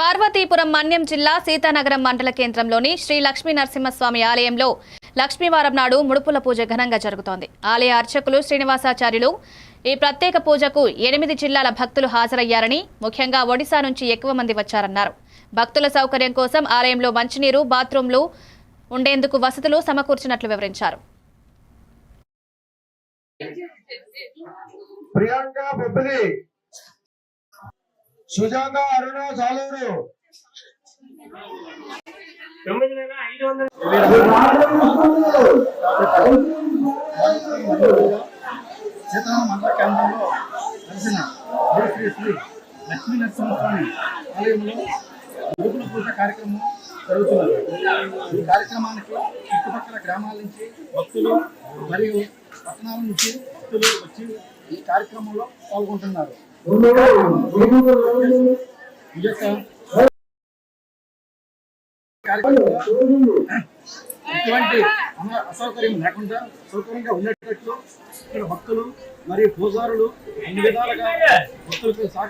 పార్వతీపురం మన్యం జిల్లా సీతానగరం మండల కేంద్రంలోని శ్రీ లక్ష్మీ నరసింహస్వామి ఆలయంలో లక్ష్మీవారం నాడు ముడుపుల పూజ ఘనంగా జరుగుతోంది. ఆలయ అర్చకులు శ్రీనివాసాచార్యులు ఈ ప్రత్యేక పూజకు ఎనిమిది జిల్లాల భక్తులు హాజరయ్యారని ముఖ్యంగా ఒడిశా నుంచి ఎక్కువ మంది వచ్చారన్నారు. భక్తుల సౌకర్యం కోసం ఆలయంలో మంచినీరు బాత్రూంలు ఉండేందుకు వసతులు సమకూర్చినట్లు వివరించారు. ప్రియాంక బొబ్బిలి సుజాత అరుణ సాలూరు. తొమ్మిది మండల కేంద్రంలో కలిసిన శ్రీ శ్రీ లక్ష్మీ నరసింహస్వామి ఆలయంలో గురుకుల పూజ కార్యక్రమం జరుగుతున్నది ఈ కార్యక్రమానికి చుట్టుపక్కల గ్రామాల నుంచి భక్తులు మరియు పట్టణాల నుంచి భక్తులు వచ్చి ఈ కార్యక్రమంలో పాల్గొంటున్నారు. ఎటువంటి అసౌకర్యం లేకుండా సౌకర్యంగా ఉండేటట్లు ఇక్కడ భక్తులు మరియు పూజారులు అన్ని విధాలుగా భక్తులకు సహకరి